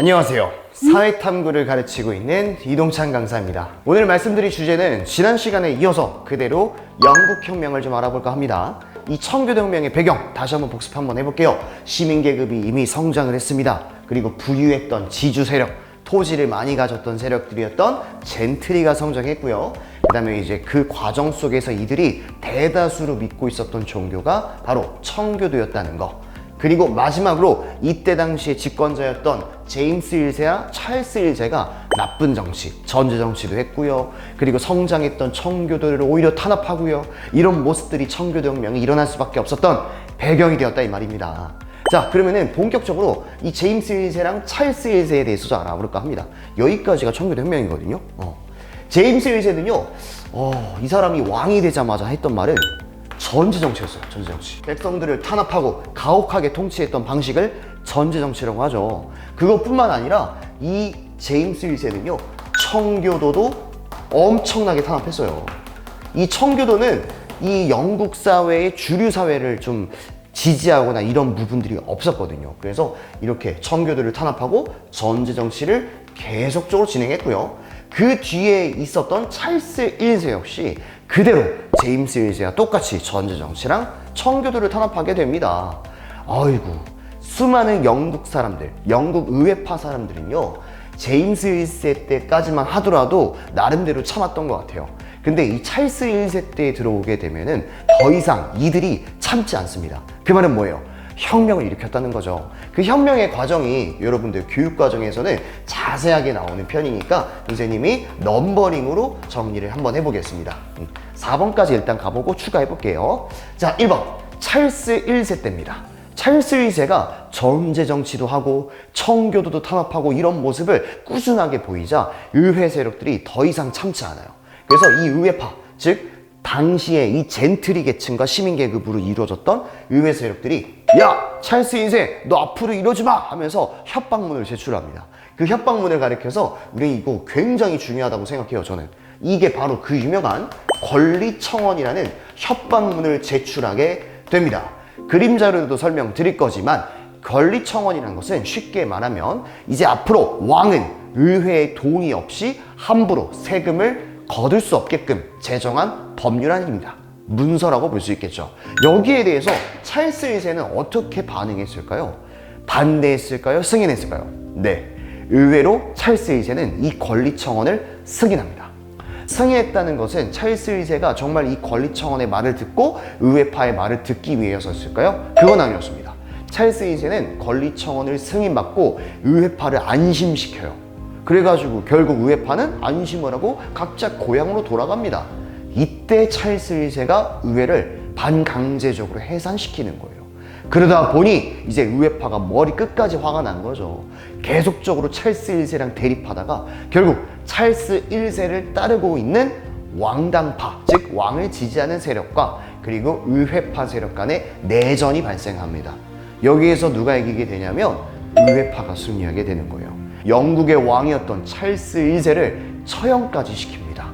안녕하세요. 사회탐구를 가르치고 있는 이동찬 강사입니다. 오늘 말씀드릴 주제는 지난 시간에 이어서 그대로 영국혁명을 좀 알아볼까 합니다. 이 청교도혁명의 배경 다시 한번 복습 한번 해볼게요. 시민계급이 이미 성장을 했습니다. 그리고 부유했던 지주 세력, 토지를 많이 가졌던 세력들이었던 젠트리가 성장했고요. 그 다음에 이제 그 과정 속에서 이들이 대다수로 믿고 있었던 종교가 바로 청교도였다는 거. 그리고 마지막으로 이때 당시에 집권자였던 제임스 1세와 찰스 1세가 나쁜 정치, 전제 정치도 했고요. 그리고 성장했던 청교도를 오히려 탄압하고요. 이런 모습들이 청교도 혁명이 일어날 수밖에 없었던 배경이 되었다 이 말입니다. 자, 그러면은 본격적으로 이 제임스 1세랑 찰스 1세에 대해서 좀 알아볼까 합니다. 여기까지가 청교도 혁명이거든요. 어. 제임스 1세는요, 어, 이 사람이 왕이 되자마자 했던 말은 전제 정치였어요. 전제 정치. 백성들을 탄압하고 가혹하게 통치했던 방식을 전제 정치라고 하죠. 그것뿐만 아니라 이 제임스 1세는요. 청교도도 엄청나게 탄압했어요. 이 청교도는 이 영국 사회의 주류 사회를 좀 지지하거나 이런 부분들이 없었거든요. 그래서 이렇게 청교도를 탄압하고 전제 정치를 계속적으로 진행했고요. 그 뒤에 있었던 찰스 1세 역시 그대로 제임스 1세와 똑같이 전제 정치랑 청교도를 탄압하게 됩니다. 아이고, 수많은 영국 사람들, 영국 의회파 사람들은요, 제임스 1세 때까지만 하더라도 나름대로 참았던 것 같아요. 근데 이 찰스 1세 때에 들어오게 되면은 더 이상 이들이 참지 않습니다. 그 말은 뭐예요? 혁명을 일으켰다는 거죠. 그 혁명의 과정이 여러분들 교육 과정에서는 자세하게 나오는 편이니까 선생님이 넘버링으로 정리를 한번 해보겠습니다. 음, 4번까지 일단 가보고 추가해 볼게요. 자, 1번. 찰스 1세 때입니다. 찰스 1세가 전제 정치도 하고 청교도도 탄압하고 이런 모습을 꾸준하게 보이자 의회 세력들이 더 이상 참지 않아요. 그래서 이 의회파, 즉 당시에 이 젠트리 계층과 시민 계급으로 이루어졌던 의회 세력들이 야 찰스 1세 너 앞으로 이러지 마 하면서 협박문을 제출합니다. 그 협박문을 가리켜서 우리 이거 굉장히 중요하다고 생각해요. 저는 이게 바로 그 유명한 권리청원이라는 협박문을 제출하게 됩니다. 그림자로도 설명드릴 거지만 권리청원이라는 것은 쉽게 말하면 이제 앞으로 왕은 의회의 동의 없이 함부로 세금을 거둘 수 없게끔 제정한 법률안입니다. 문서라고 볼 수 있겠죠. 여기에 대해서 찰스 1세는 어떻게 반응했을까요? 반대했을까요? 승인했을까요? 네. 의외로 찰스 1세는 이 권리 청원을 승인합니다. 승인했다는 것은 찰스 1세가 정말 이 권리 청원의 말을 듣고 의회파의 말을 듣기 위해서였을까요? 그건 아니었습니다. 찰스 1세는 권리 청원을 승인받고 의회파를 안심시켜요. 그래가지고 결국 의회파는 안심을 하고 각자 고향으로 돌아갑니다. 이때 찰스 1세가 의회를 반강제적으로 해산시키는 거예요. 그러다 보니 이제 의회파가 머리 끝까지 화가 난 거죠. 계속적으로 찰스 1세랑 대립하다가 결국 찰스 1세를 따르고 있는 왕당파, 즉 왕을 지지하는 세력과 그리고 의회파 세력 간의 내전이 발생합니다. 여기에서 누가 이기게 되냐면 의회파가 승리하게 되는 거예요. 영국의 왕이었던 찰스 1세를 처형까지 시킵니다.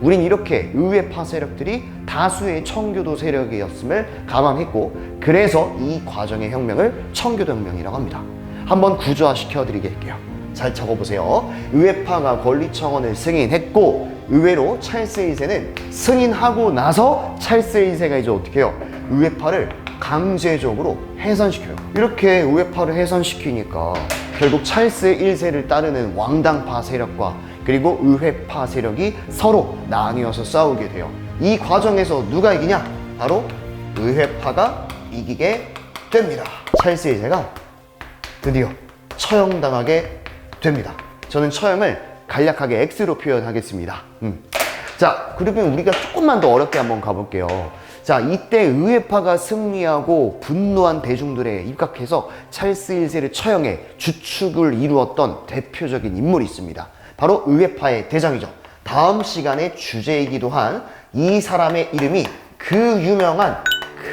우린 이렇게 의회 파 세력들이 다수의 청교도 세력이었음을 감안했고 그래서 이 과정의 혁명을 청교도 혁명이라고 합니다. 한번 구조화 시켜 드리겠게요. 잘 적어보세요. 의회파가 권리 청원을 승인했고 의외로 찰스 1세는 승인하고 나서 찰스 1세가 이제 어떻게 해요? 의회파를 강제적으로 해산시켜요. 이렇게 의회파를 해산시키니까 결국 찰스 1세를 따르는 왕당파 세력과 그리고 의회파 세력이 서로 나뉘어서 싸우게 돼요. 이 과정에서 누가 이기냐? 바로 의회파가 이기게 됩니다. 찰스 1세가 드디어 처형당하게 됩니다. 저는 처형을 간략하게 X로 표현하겠습니다. 음. 자, 그러면 우리가 조금만 더 어렵게 한번 가볼게요. 자, 이때 의회파가 승리하고 분노한 대중들에 입각해서 찰스 1세를 처형해 주축을 이루었던 대표적인 인물이 있습니다. 바로 의회파의 대장이죠. 다음 시간의 주제이기도 한 이 사람의 이름이 그 유명한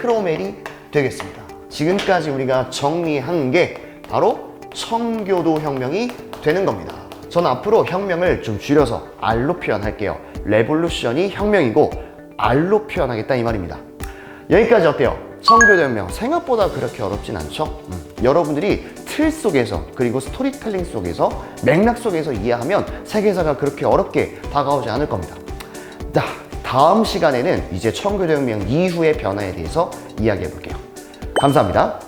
크로멜이 되겠습니다. 지금까지 우리가 정리한 게 바로 청교도 혁명이 되는 겁니다. 저는 앞으로 혁명을 좀 줄여서 R로 표현할게요. 레볼루션이 혁명이고 R로 표현하겠다 이 말입니다. 여기까지 어때요? 청교도 혁명 생각보다 그렇게 어렵진 않죠? 음. 여러분들이 틀 속에서 그리고 스토리텔링 속에서 맥락 속에서 이해하면 세계사가 그렇게 어렵게 다가오지 않을 겁니다. 자, 다음 시간에는 이제 청교도혁명 이후의 변화에 대해서 이야기해 볼게요. 감사합니다.